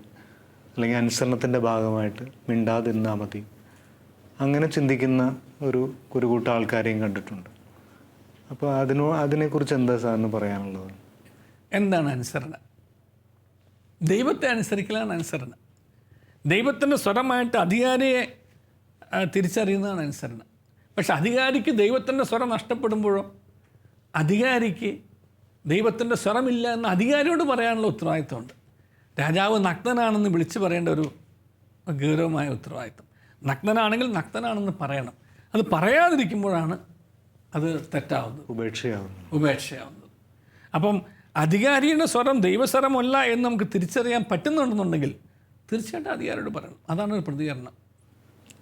അല്ലെങ്കിൽ അനുസരണത്തിന്റെ ഭാഗമായിട്ട് മിണ്ടാതിരുന്നാൽ മതി. അങ്ങനെ ചിന്തിക്കുന്ന ഒരു ഒരു കൂട്ടം ആൾക്കാരെയും കണ്ടിട്ടുണ്ട്. അപ്പോൾ അതിനോ അതിനെക്കുറിച്ച് എന്താ സാറിന് പറയാനുള്ളത്? എന്താണ് അനുസരണ? ദൈവത്തെ അനുസരിക്കലാണ് അനുസരണ. ദൈവത്തിന്റെ സ്വരമായിട്ട് അധികാരിയെ തിരിച്ചറിയുന്നതാണ് അനുസരണ. പക്ഷെ അധികാരിക്ക് ദൈവത്തിന്റെ സ്വരം നഷ്ടപ്പെടുമ്പോഴോ അധികാരിക്ക് ദൈവത്തിന്റെ സ്വരമില്ല എന്ന് അധികാരിയോട് പറയാനുള്ള ഉത്തരവാദിത്വമുണ്ട് രാജാവ് നഗ്നനാണെന്ന് വിളിച്ചു പറയേണ്ട ഒരു ഗൗരവമായ ഉത്തരവാദിത്വം നഗ്നനാണെങ്കിൽ നഗ്നനാണെന്ന് പറയണം. അത് പറയാതിരിക്കുമ്പോഴാണ് അത് തെറ്റാവുന്നത്. ഉപേക്ഷയാവുന്നത്. ഉപേക്ഷയാവുന്നത്. അപ്പം അധികാരിയുടെ സ്വരം ദൈവസ്വരമല്ല എന്ന് നമുക്ക് തിരിച്ചറിയാൻ പറ്റുന്നുണ്ടെന്നുണ്ടെങ്കിൽ തീർച്ചയായിട്ടും അധികാരിയോട് പറയണം. അതാണ് ഒരു പ്രതികരണം.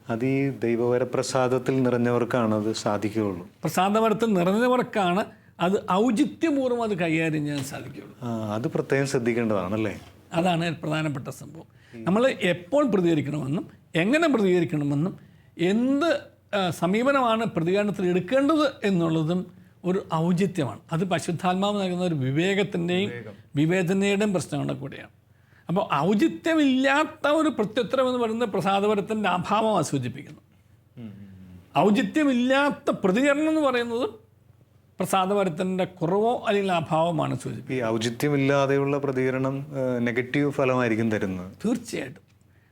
അത് ഈ ദൈവവരപ്രസാദത്തിൽ നിറഞ്ഞവർക്കാണ് അത് സാധിക്കുകയുള്ളൂ. പ്രസാദവരത്തിൽ നിറഞ്ഞവർക്കാണ് അത് ഔചിത്യപൂർവം അത് കൈകാര്യം ചെയ്യാൻ സാധിക്കുകയുള്ളൂ. ആ, അത് പ്രത്യേകം ശ്രദ്ധിക്കേണ്ടതാണല്ലേ? അതാണ് പ്രധാനപ്പെട്ട സംഭവം. നമ്മൾ എപ്പോൾ പ്രതികരിക്കണമെന്നും എങ്ങനെ പ്രതികരിക്കണമെന്നും എന്ത് സമീപനമാണ് പ്രതികരണത്തിൽ എടുക്കേണ്ടത് എന്നുള്ളതും ഒരു ഔചിത്യമാണ്. അത് പശുദ്ധാത്മാവ് നൽകുന്ന ഒരു വിവേകത്തിന്റെയും വിവേചനയുടെയും പ്രശ്നങ്ങളുടെ കൂടെയാണ്. അപ്പോൾ ഔചിത്യമില്ലാത്ത ഒരു പ്രത്യുത്തരം എന്ന് പറയുന്നത് പ്രസാദപരത്തിന്റെ അഭാവമാണ് സൂചിപ്പിക്കുന്നത് ഔചിത്യമില്ലാത്ത പ്രതികരണം എന്ന് പറയുന്നത് പ്രസാദപരത്തിന്റെ കുറവോ അല്ലെങ്കിൽ അഭാവമാണ് സൂചിപ്പിക്കുന്നത് ഈ ഔചിത്യമില്ലാതെയുള്ള പ്രതികരണം നെഗറ്റീവ് ഫലമായിരിക്കും തരുന്നത്. തീർച്ചയായിട്ടും.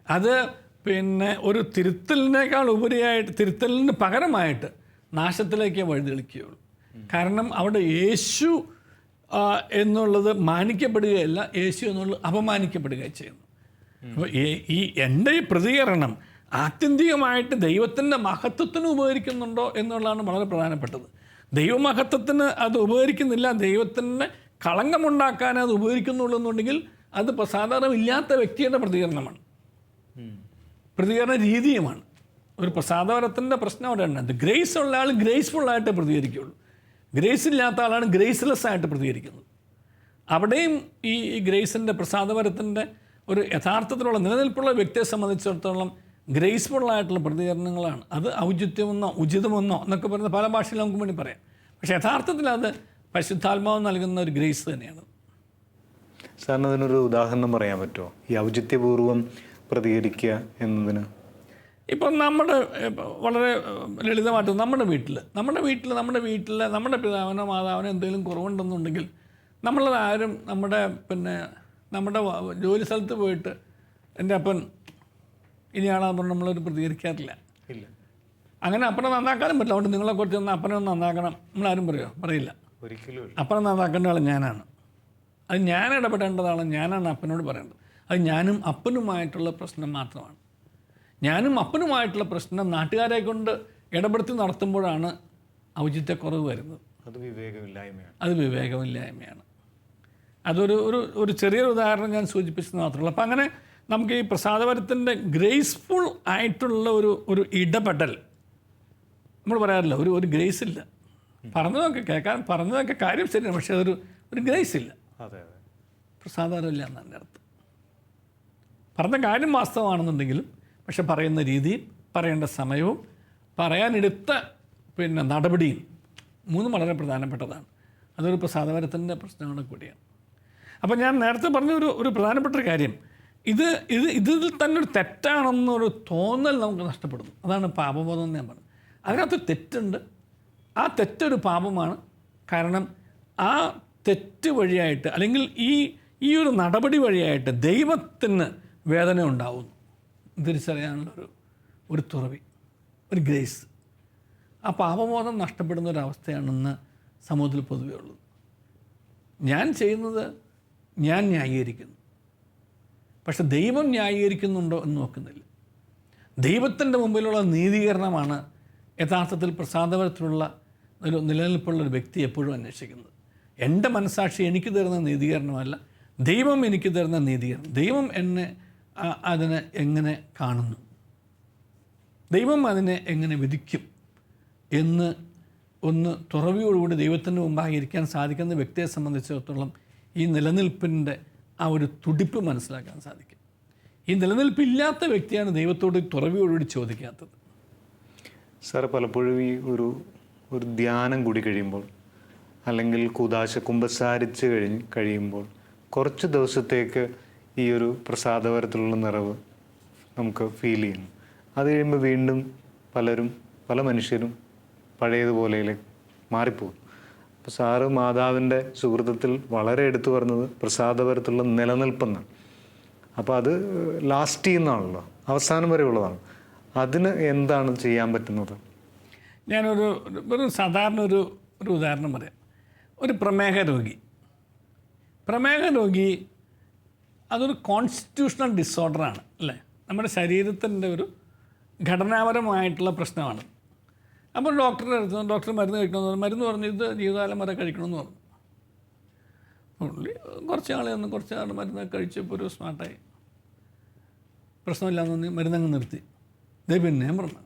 അത് പിന്നെ ഒരു തിരുത്തലിനേക്കാൾ ഉപരിയായിട്ട് തിരുത്തലിന് പകരമായിട്ട് നാശത്തിലേക്ക് വഴിതെളിക്കുകയുള്ളൂ. കാരണം അവിടെ യേശു എന്നുള്ളത് മാനിക്കപ്പെടുകയല്ല യേശു എന്നുള്ളത് അപമാനിക്കപ്പെടുകയും ചെയ്യുന്നു. അപ്പോൾ ഈ- ഈ എന്റെ ഈ പ്രതികരണം ആത്യന്തികമായിട്ട് ദൈവത്തിന്റെ മഹത്വത്തിന് ഉപകരിക്കുന്നുണ്ടോ എന്നുള്ളതാണ് വളരെ പ്രധാനപ്പെട്ടത്. ദൈവമഹത്വത്തിന് അത് ഉപകരിക്കുന്നില്ല. ദൈവത്തിന് കളങ്കമുണ്ടാക്കാൻ അത് ഉപകരിക്കുന്നുള്ളൂ എന്നുണ്ടെങ്കിൽ അത് പ്രസാദമില്ലാത്ത വ്യക്തിയുടെ പ്രതികരണമാണ്. പ്രതികരണ രീതിയുമാണ്. ഒരു പ്രസാദപരത്തിന്റെ പ്രശ്നം അവിടെ അത് ഗ്രേസ് ഉള്ള ആൾ ഗ്രേസ്ഫുള്ളായിട്ട് പ്രതികരിക്കുകയുള്ളൂ ഗ്രേസ് ഇല്ലാത്ത ആളാണ് ഗ്രേസ്ലെസ് ആയിട്ട് പ്രതികരിക്കുന്നത്. അവിടെയും ഈ ഗ്രേസിന്റെ പ്രസാദപരത്തിന്റെ ഒരു യഥാർത്ഥത്തിലുള്ള നിലനിൽപ്പുള്ള വ്യക്തിയെ സംബന്ധിച്ചിടത്തോളം ഗ്രേസ്ഫുള്ളായിട്ടുള്ള പ്രതികരണങ്ങളാണ്. അത് ഔചിത്യമെന്നോ ഉചിതമെന്നോ എന്നൊക്കെ പറയുന്ന പല ഭാഷയിൽ നമുക്ക് വേണ്ടി പറയാം. പക്ഷേ യഥാർത്ഥത്തിൽ അത് പരിശുദ്ധാത്മാവ് നൽകുന്ന ഒരു ഗ്രേസ് തന്നെയാണ്. സാറിന് അതിനൊരു ഉദാഹരണം പറയാൻ പറ്റുമോ? ഈ ഔചിത്യപൂർവം പ്രതികരിക്കുക എന്നതിന്? ഇപ്പം നമ്മുടെ വളരെ ലളിതമായിട്ട് നമ്മുടെ വീട്ടിൽ നമ്മുടെ വീട്ടിൽ നമ്മുടെ വീട്ടിൽ നമ്മുടെ പിതാവിനോ മാതാവിനോ എന്തെങ്കിലും കുറവുണ്ടെന്നുണ്ടെങ്കിൽ നമ്മളത് ആരും നമ്മുടെ പിന്നെ നമ്മുടെ ജോലി സ്ഥലത്ത് പോയിട്ട് എന്റെ അപ്പൻ ഇനിയാളാന്ന് പറഞ്ഞാൽ നമ്മളൊരു പ്രതികരിക്കാറില്ല. ഇല്ല. അങ്ങനെ അപ്പനെ നന്നാക്കാനും പറ്റില്ല. അതുകൊണ്ട് നിങ്ങളെ കുറച്ച് ഒന്ന് അപ്പനെ ഒന്ന് നന്നാക്കണം. നമ്മളാരും പറയുമോ പറയില്ല. ഒരിക്കലും അപ്പനെ നന്നാക്കേണ്ട ആൾ ഞാനാണ്. അത് ഞാൻ ഇടപെടേണ്ടതാണ്. ഞാനാണ് അപ്പനോട് പറയേണ്ടത്. അത് ഞാനും അപ്പനുമായിട്ടുള്ള പ്രശ്നം മാത്രമാണ്. ഞാനും അപ്പനുമായിട്ടുള്ള പ്രശ്നം നാട്ടുകാരെ കൊണ്ട് ഇടപെടുത്തി നടത്തുമ്പോഴാണ് ഔചിത്യക്കുറവ് വരുന്നത്. അത് വിവേകമില്ലായ്മയാണ്. അത് വിവേകമില്ലായ്മയാണ്. അതൊരു ഒരു ഒരു ചെറിയൊരു ഉദാഹരണം ഞാൻ സൂചിപ്പിച്ചത് മാത്രമല്ല അപ്പം അങ്ങനെ നമുക്ക് ഈ പ്രസാദപരത്തിന്റെ ഗ്രേസ്ഫുൾ ആയിട്ടുള്ള ഒരു ഒരു ഇടപെടൽ. നമ്മൾ പറയാറില്ല ഒരു ഒരു ഗ്രേസ് ഇല്ല. പറഞ്ഞതൊക്കെ കേൾക്കാൻ പറഞ്ഞതൊക്കെ കാര്യം ശരിയാണ് പക്ഷേ അതൊരു ഒരു ഗ്രേസ് ഇല്ല. പ്രസാദപരമില്ല എന്നാണ് എന്റെ അർത്ഥം. പറഞ്ഞ കാര്യം വാസ്തവമാണെന്നുണ്ടെങ്കിലും പക്ഷെ പറയുന്ന രീതിയും പറയേണ്ട സമയവും പറയാനെടുത്ത പിന്നെ നടപടിയും മൂന്നും വളരെ പ്രധാനപ്പെട്ടതാണ്. അതൊരു പ്രസാദപരത്തിന്റെ പ്രശ്നങ്ങൾ കൂടിയാണ്. അപ്പം ഞാൻ നേരത്തെ പറഞ്ഞ ഒരു ഒരു പ്രധാനപ്പെട്ട കാര്യം ഇത് ഇത് ഇതിൽ തന്നെ ഒരു തെറ്റാണെന്നൊരു തോന്നൽ നമുക്ക് നഷ്ടപ്പെടുന്നു. അതാണ് പാപബോധം എന്ന് ഞാൻ പറഞ്ഞത്. അതിനകത്ത് തെറ്റുണ്ട്. ആ തെറ്റൊരു പാപമാണ്. കാരണം ആ തെറ്റ് വഴിയായിട്ട് അല്ലെങ്കിൽ ഈ ഈ ഒരു നടപടി വഴിയായിട്ട് ദൈവത്തിന് വേദന ഉണ്ടാവുന്നു. തിരിച്ചറിയാനുള്ള ഒരു ഒരു തുറവി ഒരു ഗ്രേസ്. ആ പാപബോധം നഷ്ടപ്പെടുന്ന ഒരു സമൂഹത്തിൽ പൊതുവേ ഉള്ളത്. ഞാൻ ചെയ്യുന്നത് ഞാൻ ന്യായീകരിക്കുന്നു. പക്ഷെ ദൈവം ന്യായീകരിക്കുന്നുണ്ടോ എന്ന് നോക്കുന്നില്ല. ദൈവത്തിന്റെ മുമ്പിലുള്ള നീതീകരണമാണ് യഥാർത്ഥത്തിൽ പ്രസാദപരത്തിലുള്ള ഒരു നിലനിൽപ്പുള്ള ഒരു വ്യക്തി എപ്പോഴും അന്വേഷിക്കുന്നത്. എന്റെ മനസാക്ഷി എനിക്ക് തരുന്ന നീതീകരണമല്ല ദൈവം എനിക്ക് തരുന്ന നീതീകരണം. ദൈവം എന്നെ അതിനെ എങ്ങനെ കാണുന്നു? ദൈവം അതിനെ എങ്ങനെ വിധിക്കും എന്ന് ഒന്ന് തുറവിയോടുകൂടി ദൈവത്തിന്റെ മുമ്പാകെ ഇരിക്കാൻ സാധിക്കുന്ന വ്യക്തിയെ സംബന്ധിച്ചിടത്തോളം ഈ നിലനിൽപ്പിന്റെ ആ ഒരു തുടിപ്പ് മനസ്സിലാക്കാൻ സാധിക്കും. ഈ നിലനിൽപ്പില്ലാത്ത വ്യക്തിയാണ് ദൈവത്തോട് തുറവിയോടുകൂടി ചോദിക്കാത്തത്. സാർ പലപ്പോഴും ഈ ഒരു ഒരു ധ്യാനം കൂടി കഴിയുമ്പോൾ അല്ലെങ്കിൽ കുതാശ കുമ്പസാരിച്ച് കഴിഞ്ഞ് കഴിയുമ്പോൾ കുറച്ച് ദിവസത്തേക്ക് ഈ ഒരു പ്രസാദപരത്തിലുള്ള നിറവ് നമുക്ക് ഫീൽ ചെയ്യുന്നു. അത് കഴിയുമ്പോൾ വീണ്ടും പലരും പല മനുഷ്യരും പഴയതുപോലെ മാറിപ്പോകും. അപ്പോൾ സാറ് മാതാവിന്റെ സുഹൃത്തത്തിൽ വളരെ എടുത്തു പറഞ്ഞത് പ്രസാദപരത്തിലുള്ള നിലനിൽപ്പെന്നാണ്. അപ്പോൾ അത് ലാസ്റ്റ് ചെയ്യുന്നതാണല്ലോ അവസാനം വരെ ഉള്ളതാണ് അതിന് എന്താണ് ചെയ്യാൻ പറ്റുന്നത്? ഞാനൊരു ഒരു സാധാരണ ഒരു ഒരു ഉദാഹരണം പറയാം. ഒരു പ്രമേഹ രോഗി. പ്രമേഹ രോഗി അതൊരു കോൺസ്റ്റിറ്റ്യൂഷണൽ ഡിസോർഡറാണ് അല്ലേ? നമ്മുടെ ശരീരത്തിന്റെ ഒരു ഘടനാപരമായിട്ടുള്ള പ്രശ്നമാണ്. അപ്പോൾ ഡോക്ടറുടെ അടുത്ത് ഡോക്ടർ മരുന്ന് കഴിക്കണമെന്ന് പറഞ്ഞു. മരുന്ന് പറഞ്ഞു ഇത് ജീവിതകാലം വരെ കഴിക്കണമെന്ന് പറഞ്ഞു. പുള്ളി കുറച്ച് ആളെ ഒന്ന് കുറച്ച് ആൾ മരുന്നൊക്കെ കഴിച്ചപ്പോൾ ഒരു സ്മാർട്ടായി. പ്രശ്നമില്ലാന്ന് മരുന്നങ്ങ് നിർത്തി. ഇതേ പിന്നെയും പറഞ്ഞു.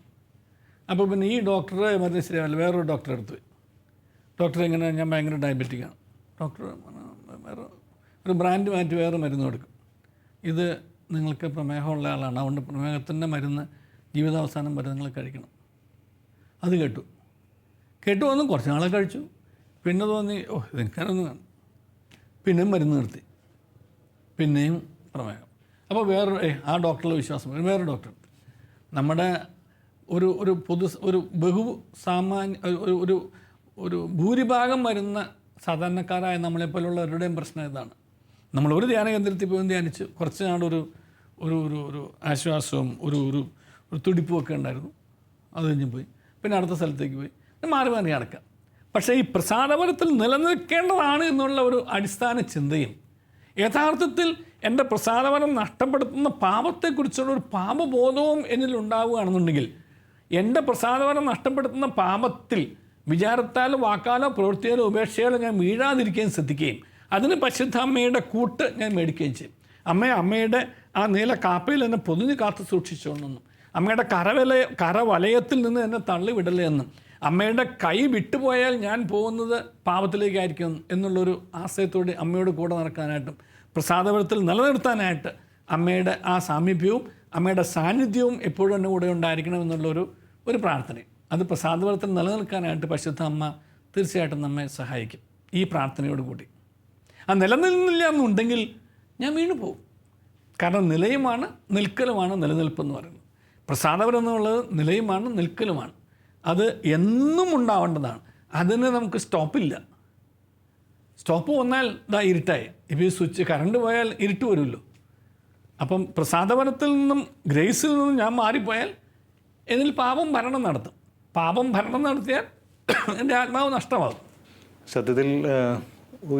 അപ്പോൾ പിന്നെ ഈ ഡോക്ടറെ മരുന്ന് ശരിയാവില്ല വേറൊരു ഡോക്ടറെ അടുത്ത് ഡോക്ടർ എങ്ങനെ ഞാൻ ഭയങ്കര ഡയബറ്റിക്കാണ്. ഡോക്ടർ വേറെ ഒരു ബ്രാൻഡ് മാറ്റി വേറെ മരുന്ന് കൊടുക്കും. ഇത് നിങ്ങൾക്ക് പ്രമേഹമുള്ള ആളാണ്. അതുകൊണ്ട് പ്രമേഹത്തിന്റെ മരുന്ന് ജീവിതാവസാനം വരെ നിങ്ങൾ കഴിക്കണം. അത് കേട്ടു. കേട്ടു വന്നു കുറച്ച് നാളെ കഴിച്ചു. പിന്നെ തോന്നി ഓ ഇതെനിക്കാനൊന്നും വേണം പിന്നെയും മരുന്ന് നിർത്തി. പിന്നെയും പ്രമേഹം. അപ്പോൾ വേറൊരു ആ ഡോക്ടറുടെ വിശ്വാസം. വേറെ ഡോക്ടർ. നമ്മുടെ ഒരു ഒരു പൊതു ഒരു ബഹു സാമാന്യ ഒരു ഒരു ഒരു ഭൂരിഭാഗം വരുന്ന സാധാരണക്കാരായ നമ്മളെപ്പോലുള്ളവരുടെയും പ്രശ്നം ഇതാണ്. നമ്മൾ ഒരു ധ്യാന കേന്ദ്രത്തിൽ പോയി ധ്യാനിച്ച് കുറച്ച് നാളൊരു ഒരു ഒരു ഒരു ആശ്വാസവും ഒരു ഒരു ഒരു തുടിപ്പും ഒക്കെ ഉണ്ടായിരുന്നു. അത് കഴിഞ്ഞ് പോയി. പിന്നെ അടുത്ത സ്ഥലത്തേക്ക് പോയി. മാറി മാറി നടക്കാം. പക്ഷേ ഈ പ്രസാദപരത്തിൽ നിലനിൽക്കേണ്ടതാണ് എന്നുള്ള ഒരു അടിസ്ഥാന ചിന്തയും യഥാർത്ഥത്തിൽ എന്റെ പ്രസാദപരം നഷ്ടപ്പെടുത്തുന്ന പാപത്തെക്കുറിച്ചുള്ള ഒരു പാപബോധവും എന്നിൽ ഉണ്ടാവുകയാണെന്നുണ്ടെങ്കിൽ എന്റെ പ്രസാദപരം നഷ്ടപ്പെടുത്തുന്ന പാപത്തിൽ വിചാരത്താലോ വാക്കാലോ പ്രവൃത്തിയാലോ ഉപേക്ഷയാലോ ഞാൻ വീഴാതിരിക്കുകയും ശ്രദ്ധിക്കുകയും അതിന് പരിശുദ്ധ അമ്മയുടെ കൂട്ട് ഞാൻ മേടിക്കുകയും ചെയ്യും. അമ്മ അമ്മയുടെ ആ നീല കാപ്പയിൽ എന്നെ പൊതിഞ്ഞ് കാത്തു സൂക്ഷിച്ചോണമെന്നും അമ്മയുടെ കരവല കരവലയത്തിൽ നിന്ന് എന്നെ തള്ളിവിടലേ എന്നും. അമ്മയുടെ കൈ വിട്ടുപോയാൽ ഞാൻ പോകുന്നത് പാപത്തിലേക്കായിരിക്കും എന്നുള്ളൊരു ആശയത്തോടെ അമ്മയോട് കൂടെ നടക്കാനായിട്ടും പ്രസാദപരത്തിൽ നിലനിർത്താനായിട്ട് അമ്മയുടെ ആ സാമീപ്യവും അമ്മയുടെ സാന്നിധ്യവും എപ്പോഴും എന്റെ കൂടെ ഉണ്ടായിരിക്കണം എന്നുള്ളൊരു ഒരു പ്രാർത്ഥനയും അത് പ്രസാദപരത്തിൽ നിലനിൽക്കാനായിട്ട് പരിശുദ്ധ അമ്മ തീർച്ചയായിട്ടും നമ്മെ സഹായിക്കും. ഈ പ്രാർത്ഥനയോട് കൂടി. ആ നിലനിൽന്നില്ല എന്നുണ്ടെങ്കിൽ ഞാൻ വീണു പോകും കാരണം നിലയുമാണ് നിൽക്കലുമാണ് നിലനിൽപ്പ് എന്ന് പറയുന്നത്. പ്രസാദപരം എന്നുള്ളത് നിലയുമാണ് നിൽക്കലുമാണ്. അത് എന്നും ഉണ്ടാവേണ്ടതാണ്. അതിന് നമുക്ക് സ്റ്റോപ്പില്ല. സ്റ്റോപ്പ് വന്നാൽ ഇതാ ഇരുട്ടായി. ഇപ്പോൾ ഈ സ്വിച്ച് കറണ്ട് പോയാൽ ഇരുട്ട് വരുമല്ലോ. അപ്പം പ്രസാദപരത്തിൽ നിന്നും ഗ്രേസിൽ നിന്നും ഞാൻ മാറിപ്പോയാൽ എന്നിൽ പാപം ഭരണം നടത്തും. പാപം ഭരണം നടത്തിയാൽ <clears throat> എന്റെ ആത്മാവ് നഷ്ടമാകും. സത്യത്തിൽ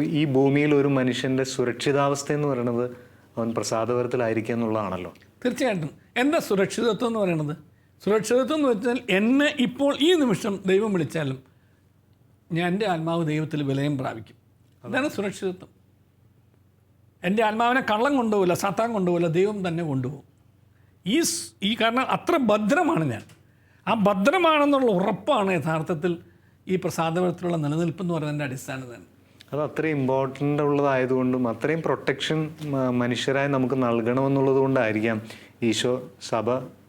ഈ ഭൂമിയിൽ ഒരു മനുഷ്യന്റെ സുരക്ഷിതാവസ്ഥ എന്ന് പറയുന്നത് അവൻ പ്രസാദപരത്തിലായിരിക്കുക എന്നുള്ളതാണല്ലോ. തീർച്ചയായിട്ടും. എന്റെ സുരക്ഷിതത്വം എന്ന് പറയുന്നത് സുരക്ഷിതത്വം എന്ന് വെച്ചാൽ എന്നെ ഇപ്പോൾ ഈ നിമിഷം ദൈവം വിളിച്ചാലും ഞാൻ എന്റെ ആത്മാവ് ദൈവത്തിൽ വിലയം പ്രാപിക്കും. അതാണ് സുരക്ഷിതത്വം. എന്റെ ആത്മാവിനെ കള്ളം കൊണ്ടുപോകില്ല സത്താൻ കൊണ്ടുപോകില്ല ദൈവം തന്നെ കൊണ്ടുപോകും. ഈ ഈ കാരണം അത്ര ഭദ്രമാണ് ഞാൻ. ആ ഭദ്രമാണെന്നുള്ള ഉറപ്പാണ് യഥാർത്ഥത്തിൽ ഈ പ്രസാദപരത്തിലുള്ള നിലനിൽപ്പ് എന്ന് പറയുന്നതിന്റെ അടിസ്ഥാനം തന്നെ അത് അത്രയും ഇമ്പോർട്ടന്റ് ഉള്ളതായതുകൊണ്ടും അത്രയും പ്രൊട്ടക്ഷൻ മനുഷ്യരായി നമുക്ക് നൽകണമെന്നുള്ളത് കൊണ്ടായിരിക്കാം ഈശോ സഭ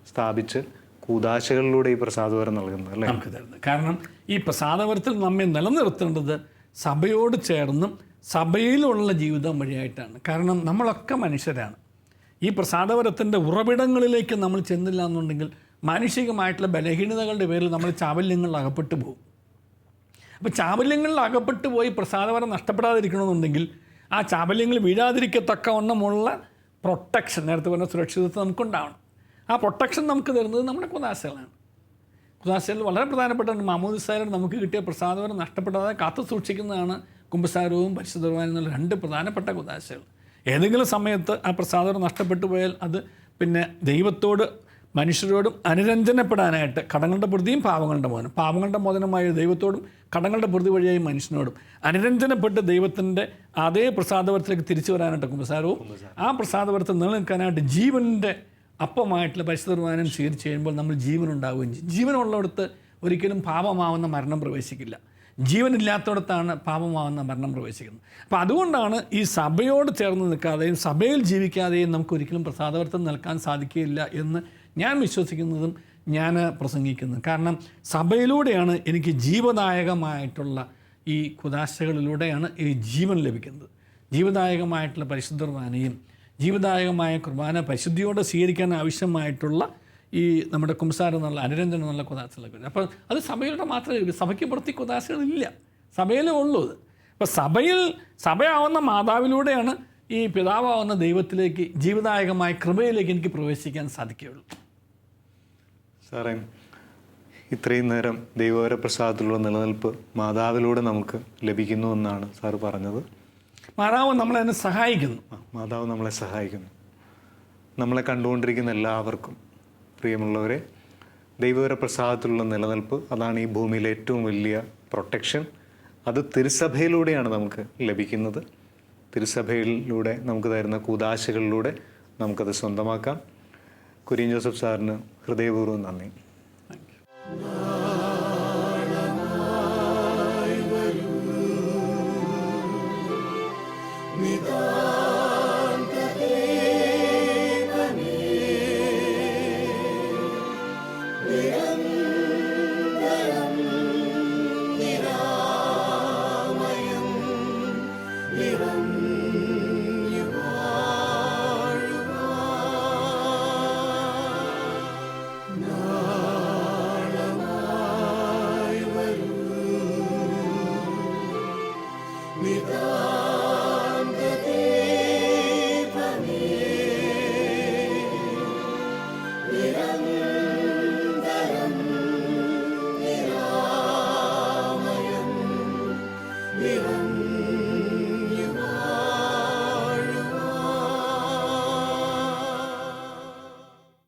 സ്ഥാപിച്ച് കൂതാശകളിലൂടെ ഈ പ്രസാദവരം നൽകുന്നത് അല്ലേ? നമുക്ക് തരുന്നത്. കാരണം ഈ പ്രസാദപരത്തിൽ നമ്മെ നിലനിർത്തേണ്ടത് സഭയോട് ചേർന്നും സഭയിലുള്ള ജീവിതം വഴിയായിട്ടാണ്. കാരണം നമ്മളൊക്കെ മനുഷ്യരാണ്. ഈ പ്രസാദപരത്തിന്റെ ഉറവിടങ്ങളിലേക്ക് നമ്മൾ ചെന്നില്ല എന്നുണ്ടെങ്കിൽ മാനുഷികമായിട്ടുള്ള ബലഹീനതകളുടെ പേരിൽ നമ്മൾ ചാവല്യങ്ങളിൽ അകപ്പെട്ടു പോകും. അപ്പോൾ ചാബല്യങ്ങളിൽ അകപ്പെട്ട് പോയി പ്രസാദവരം നഷ്ടപ്പെടാതിരിക്കണമെന്നുണ്ടെങ്കിൽ ആ ചാബല്യങ്ങൾ വീഴാതിരിക്കത്തക്കവണ്ണമുള്ള പ്രൊട്ടക്ഷൻ നേരത്തെ പറഞ്ഞ സുരക്ഷിതത്വം നമുക്കുണ്ടാവണം. ആ പ്രൊട്ടക്ഷൻ നമുക്ക് തരുന്നത് നമ്മുടെ കുദാശകളാണ് കുദാശകൾ വളരെ പ്രധാനപ്പെട്ട മാമോദിസാരം നമുക്ക് കിട്ടിയ പ്രസാദവരം നഷ്ടപ്പെടാതെ കാത്തു സൂക്ഷിക്കുന്നതാണ് കുംഭസാരവും പരിശുദ്ധവും എന്നുള്ള രണ്ട് പ്രധാനപ്പെട്ട കുദാശകൾ ഏതെങ്കിലും സമയത്ത് ആ പ്രസാദവരം നഷ്ടപ്പെട്ടു പോയാൽ അത് പിന്നെ ദൈവത്തോട് മനുഷ്യരോടും അനുരഞ്ജനപ്പെടാനായിട്ട് കടങ്ങളുടെ പ്രതിയും പാവങ്ങളുടെ മോനും. പാവങ്ങളുടെ മോചനമായ ദൈവത്തോടും കടങ്ങളുടെ പ്രതി വഴിയായി മനുഷ്യനോടും അനുരഞ്ജനപ്പെട്ട് ദൈവത്തിന്റെ അതേ പ്രസാദവർത്തിലേക്ക് തിരിച്ചു വരാനായിട്ട് കുമ്പസാരവും ആ പ്രസാദവരത്തിൽ നിലനിൽക്കാനായിട്ട് ജീവന്റെ അപ്പമായിട്ടുള്ള പരിശുദ്ധർവാനം സ്വീകരിച്ച് കഴിയുമ്പോൾ നമ്മൾ ജീവൻ ഉണ്ടാവുകയും ചെയ്യും. ജീവനുള്ളിടത്ത് ഒരിക്കലും പാപമാവുന്ന മരണം പ്രവേശിക്കില്ല. ജീവനില്ലാത്തടത്താണ് പാപമാവുന്ന മരണം പ്രവേശിക്കുന്നത്. അപ്പോൾ അതുകൊണ്ടാണ് ഈ സഭയോട് ചേർന്ന് നിൽക്കാതെയും സഭയിൽ ജീവിക്കാതെയും നമുക്ക് ഒരിക്കലും പ്രസാദവർത്തം നിൽക്കാൻ സാധിക്കുകയില്ല എന്ന് ഞാൻ വിശ്വസിക്കുന്നതും ഞാൻ പ്രസംഗിക്കുന്നതും. കാരണം സഭയിലൂടെയാണ് എനിക്ക് ജീവദായകമായിട്ടുള്ള ഈ കുദാശകളിലൂടെയാണ് ഈ ജീവൻ ലഭിക്കുന്നത്. ജീവദായകമായിട്ടുള്ള പരിശുദ്ധർവാനയും ജീവദായകമായ കുർബാന പരിശുദ്ധിയോടെ സ്വീകരിക്കാൻ ആവശ്യമായിട്ടുള്ള ഈ നമ്മുടെ കുംസാരം എന്നുള്ള അനുരഞ്ജനം എന്നുള്ള കുദാശകളൊക്കെ ഉണ്ട്. അപ്പോൾ അത് സഭയിലൂടെ മാത്രമേ സഭയ്ക്ക് പുറത്ത് കുതാശകളില്ല സഭയിലേ ഉള്ളൂ അത്. അപ്പോൾ സഭയിൽ സഭയാവുന്ന മാതാവിലൂടെയാണ് ഈ പിതാവാവുന്ന ദൈവത്തിലേക്ക് ജീവദായകമായ കൃപയിലേക്ക് എനിക്ക് പ്രവേശിക്കാൻ സാധിക്കുകയുള്ളൂ. സാറേ ഇത്രയും നേരം ദൈവവര പ്രസാദത്തിലുള്ള നിലനിൽപ്പ് മാതാവിലൂടെ നമുക്ക് ലഭിക്കുന്നു എന്നാണ് സാറ് പറഞ്ഞത്. മാതാവ് നമ്മളെ അതിനെ സഹായിക്കുന്നു. മാതാവ് നമ്മളെ സഹായിക്കുന്നു. നമ്മളെ കണ്ടുകൊണ്ടിരിക്കുന്ന എല്ലാവർക്കും പ്രിയമുള്ളവരെ ദൈവവര പ്രസാദത്തിലുള്ള നിലനിൽപ്പ് അതാണ് ഈ ഭൂമിയിലെ ഏറ്റവും വലിയ പ്രൊട്ടക്ഷൻ. അത് തിരുസഭയിലൂടെയാണ് നമുക്ക് ലഭിക്കുന്നത്. തിരുസഭയിലൂടെ നമുക്ക് തരുന്ന കൂതാശകളിലൂടെ നമുക്കത് സ്വന്തമാക്കാം. കുര്യൻ ജോസഫ് സാറിന് ഹൃദയപൂർവം നന്ദി. നിതാ